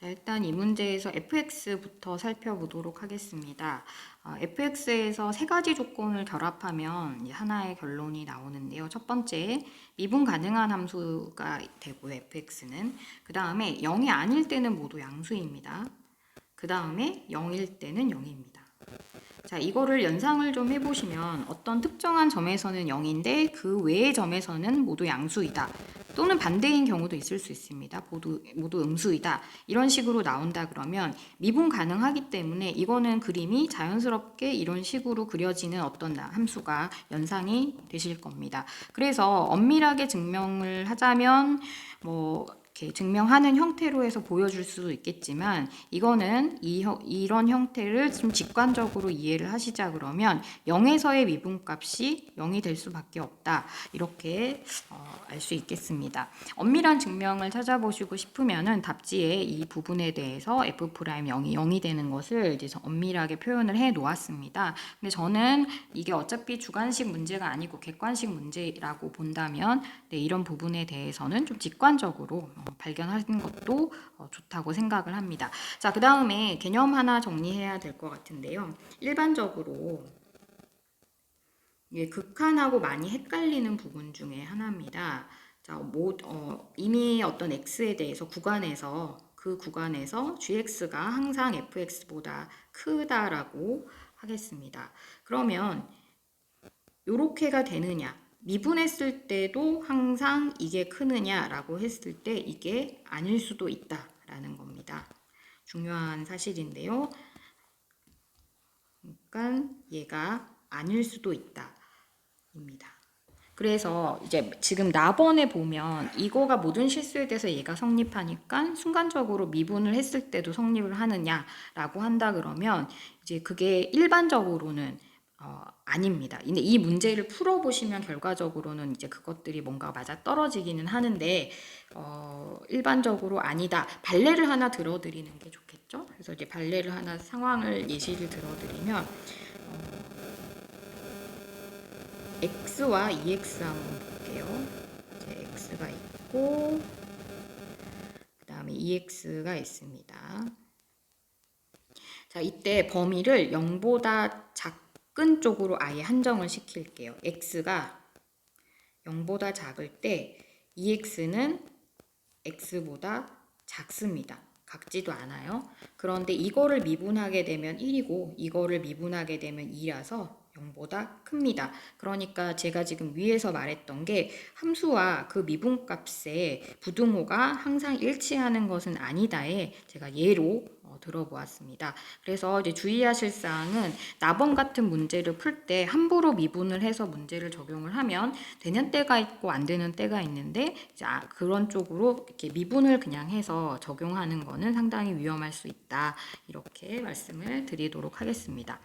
자, 일단 이 문제에서 fx부터 살펴보도록 하겠습니다. 어, fx에서 세 가지 조건을 결합하면 하나의 결론이 나오는데요. 첫 번째, 미분 가능한 함수가 되고요, fx는. 그 다음에 0이 아닐 때는 모두 양수입니다. 그 다음에 0일 때는 0입니다. 자, 이거를 연상을 좀 해보시면 어떤 특정한 점에서는 0인데 그 외의 점에서는 모두 양수이다. 또는 반대인 경우도 있을 수 있습니다. 모두, 모두 음수이다. 이런 식으로 나온다 그러면 미분 가능하기 때문에 이거는 그림이 자연스럽게 이런 식으로 그려지는 어떤 나- 함수가 연상이 되실 겁니다. 그래서 엄밀하게 증명을 하자면 뭐 이렇게 증명하는 형태로 해서 보여줄 수도 있겠지만 이거는 이, 형- 이런 형태를 좀 직관적으로 이해를 하시자 그러면 0에서의 미분값이 0이 될 수밖에 없다 이렇게 어, 알수 있겠습니다. 엄밀한 증명을 찾아보시고 싶으면은 답지에 이 부분에 대해서 f 프라임 0이 0이 되는 것을 이제 저 엄밀하게 표현을 해 놓았습니다. 근데 저는 이게 어차피 주관식 문제가 아니고 객관식 문제라고 본다면 네, 이런 부분에 대해서는 좀 직관적으로 어, 발견하는 것도 어, 좋다고 생각을 합니다. 자, 그 다음에 개념 하나 정리해야 될 것 같은데요. 일반적으로 이게 극한하고 많이 헷갈리는 부분 중에 하나입니다. 자, 뭐, 어, 이미 어떤 x에 대해서 구간에서 그 구간에서 gx가 항상 fx보다 크다라고 하겠습니다. 그러면 요렇게가 되느냐? 미분했을 때도 항상 이게 크느냐라고 했을 때 이게 아닐 수도 있다라는 겁니다. 중요한 사실인데요. 그러니까 얘가 아닐 수도 있다. 입니다. 그래서 이제 지금 나번에 보면 이거가 모든 실수에 대해서 얘가 성립하니까 순간적으로 미분을 했을 때도 성립을 하느냐라고 한다 그러면 이제 그게 일반적으로는 어, 아닙니다. 근데 이 문제를 풀어보시면 결과적으로는 이제 그것들이 뭔가 맞아 떨어지기는 하는데 어, 일반적으로 아니다. 발레를 하나 들어드리는 게 좋겠죠. 그래서 이제 발레를 하나 상황을 예시를 들어드리면 x와 ex 한번 볼게요. 이제 x가 있고 그 다음에 ex가 있습니다. 자, 이때 범위를 0보다 작 은 쪽으로 아예 한정을 시킬게요. x가 0보다 작을 때 ex는 x보다 작습니다. 같지도 않아요. 그런데 이거를 미분하게 되면 1이고 이거를 미분하게 되면 2라서 0보다 큽니다. 그러니까 제가 지금 위에서 말했던 게 함수와 그 미분값의 부등호가 항상 일치하는 것은 아니다에 제가 예로 어, 들어보았습니다. 그래서 이제 주의하실 사항은 나번 같은 문제를 풀 때 함부로 미분을 해서 문제를 적용을 하면 되는 때가 있고 안 되는 때가 있는데 아, 그런 쪽으로 이렇게 미분을 그냥 해서 적용하는 거는 상당히 위험할 수 있다. 이렇게 말씀을 드리도록 하겠습니다.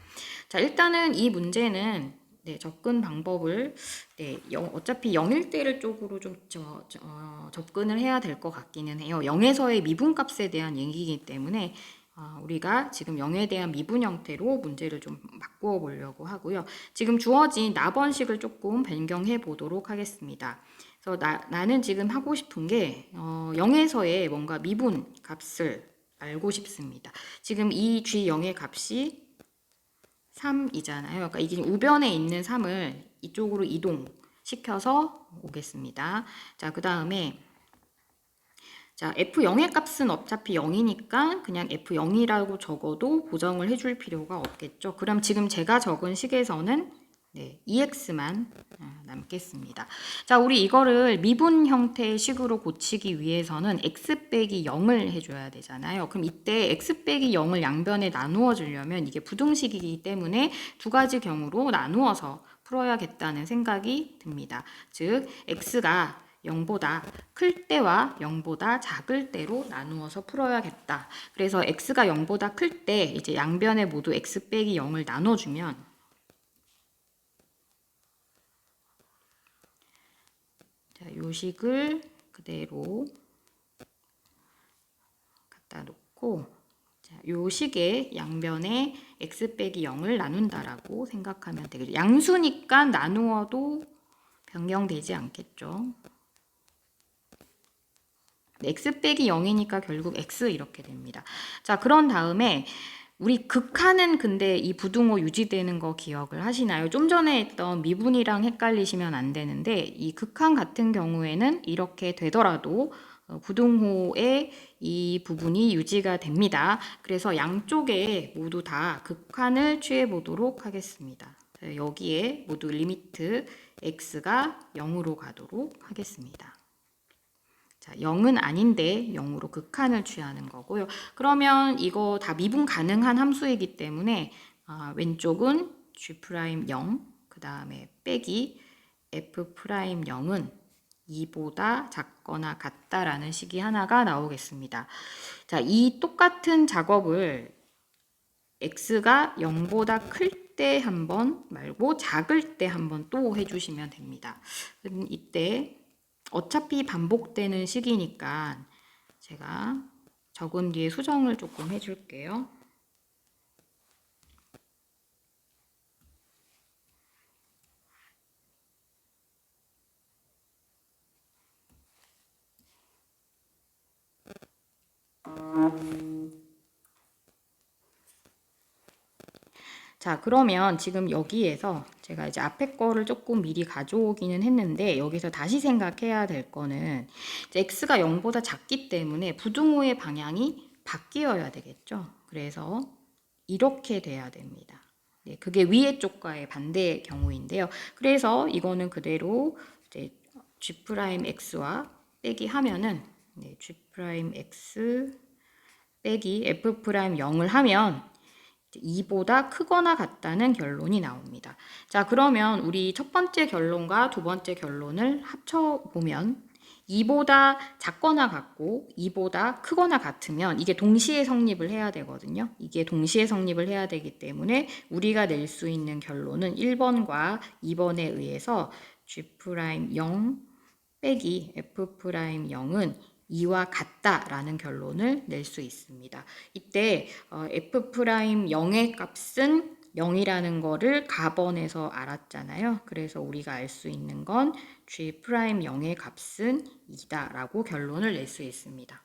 자, 일단은 이 문제는 네, 접근 방법을 네, 영- 어차피 0일 때를 쪽으로 좀 저, 저, 어, 접근을 해야 될 것 같기는 해요. 0에서의 미분값에 대한 얘기이기 때문에 어, 우리가 지금 0에 대한 미분 형태로 문제를 좀 바꾸어 보려고 하고요. 지금 주어진 나번식을 조금 변경해 보도록 하겠습니다. 그래서 나, 나는 지금 하고 싶은 게 어, 0에서의 뭔가 미분 값을 알고 싶습니다. 지금 이 G0의 값이 3이잖아요. 그러니까 이게 우변에 있는 3을 이쪽으로 이동시켜서 오겠습니다. 자, 그 다음에 자, F0의 값은 어차피 0이니까 그냥 F0이라고 적어도 보정을 해줄 필요가 없겠죠. 그럼 지금 제가 적은 식에서는 네, EX만 아, 남겠습니다. 자, 우리 이거를 미분 형태의 식으로 고치기 위해서는 X 빼기 0을 해줘야 되잖아요. 그럼 이때 X 빼기 0을 양변에 나누어 주려면 이게 부등식이기 때문에 두 가지 경우로 나누어서 풀어야겠다는 생각이 듭니다. 즉, X가 0보다 클 때와 0보다 작을 때로 나누어서 풀어야겠다. 그래서 x가 0보다 클 때 이제 양변에 모두 x 빼기 0을 나눠주면 자, 요식을 그대로 갖다 놓고 자, 요식의 양변에 x 빼기 0을 나눈다라고 생각하면 되겠죠. 양수니까 나누어도 변경되지 않겠죠. X 빼기 0이니까 결국 x 이렇게 됩니다. 자, 그런 다음에 우리 극한은 근데 이 부등호 유지되는 거 기억을 하시나요? 좀 전에 했던 미분이랑 헷갈리시면 안 되는데 이 극한 같은 경우에는 이렇게 되더라도 어, 부등호의 이 부분이 유지가 됩니다. 그래서 양쪽에 모두 다 극한을 취해 보도록 하겠습니다. 자, 여기에 모두 리미트 x가 0으로 가도록 하겠습니다. 자, 0은 아닌데 0으로 극한을 취하는 거고요. 그러면 이거 다 미분 가능한 함수이기 때문에 아, 왼쪽은 g'0, 그 다음에 빼기 f'0은 2보다 작거나 같다라는 식이 하나가 나오겠습니다. 자, 이 똑같은 작업을 x가 0보다 클 때 한 번 말고 작을 때 한 번 또 해주시면 됩니다. 이때 어차피 반복되는 식이니까 제가 적은 뒤에 수정을 조금 해줄게요. 자, 그러면 지금 여기에서 제가 이제 앞에 거를 조금 미리 가져오기는 했는데 여기서 다시 생각해야 될 거는 x가 0보다 작기 때문에 부등호의 방향이 바뀌어야 되겠죠. 그래서 이렇게 돼야 됩니다. 네, 그게 위의 쪽과의 반대의 경우인데요. 그래서 이거는 그대로 이제 g'x와 빼기 하면은 네, g'x 빼기 f'0을 하면 2보다 크거나 같다는 결론이 나옵니다. 자, 그러면 우리 첫 번째 결론과 두 번째 결론을 합쳐보면 2보다 작거나 같고 2보다 크거나 같으면 이게 동시에 성립을 해야 되거든요. 이게 동시에 성립을 해야 되기 때문에 우리가 낼 수 있는 결론은 1번과 2번에 의해서 G'0 빼기 F'0은 2와 같다라는 결론을 낼 수 있습니다. 이때 어, f'0의 값은 0이라는 거를 가번에서 알았잖아요. 그래서 우리가 알 수 있는 건 g'0의 값은 2다라고 결론을 낼 수 있습니다.